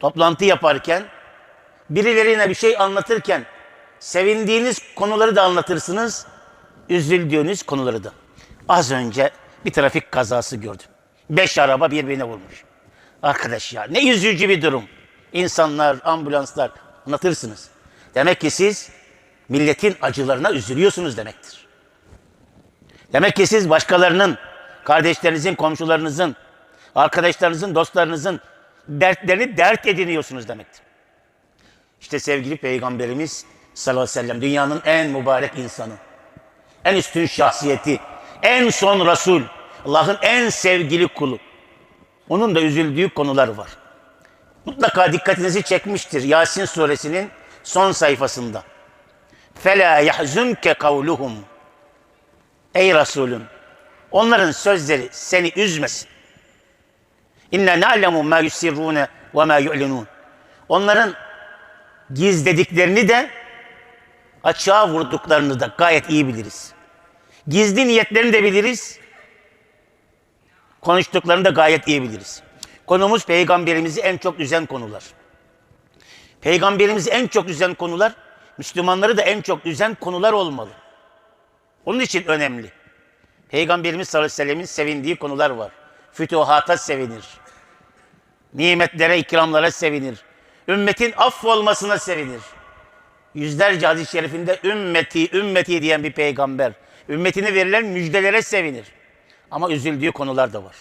toplantı yaparken, birilerine bir şey anlatırken sevindiğiniz konuları da anlatırsınız, üzüldüğünüz konuları da. Az önce bir trafik kazası gördüm. Beş araba birbirine vurmuş. Arkadaş ya ne üzücü bir durum. İnsanlar, ambulanslar anlatırsınız. Demek ki siz milletin acılarına üzülüyorsunuz demektir. Demek ki siz başkalarının, kardeşlerinizin, komşularınızın, arkadaşlarınızın, dostlarınızın dertlerini dert ediniyorsunuz demektir. İşte sevgili Peygamberimiz sallallahu aleyhi ve sellem dünyanın en mübarek insanı, en üstün şahsiyeti, en son Resul, Allah'ın en sevgili kulu. Onun da üzüldüğü konular var. Mutlaka dikkatinizi çekmiştir Yasin suresinin son sayfasında. فَلَا يَحْزُنْكَ قَوْلُهُمْ Ey Resulüm, onların sözleri seni üzmesin. İnne na'lemu ma yusirrune ve ma yu'linun. Onların gizlediklerini de açığa vurduklarını da gayet iyi biliriz. Gizli niyetlerini de biliriz. Konuştuklarını da gayet iyi biliriz. Konumuz peygamberimizi en çok üzen konular. Peygamberimizi en çok üzen konular, Müslümanları da en çok üzen konular olmalı. Onun için önemli. Peygamberimiz sallallahu aleyhi ve sellemin sevindiği konular var. Fütuhata sevinir. Nimetlere, ikramlara sevinir. Ümmetin affolmasına sevinir. Yüzlerce hadis-i şerifinde ümmeti, ümmeti diyen bir peygamber. Ümmetine verilen müjdelere sevinir. Ama üzüldüğü konular da var.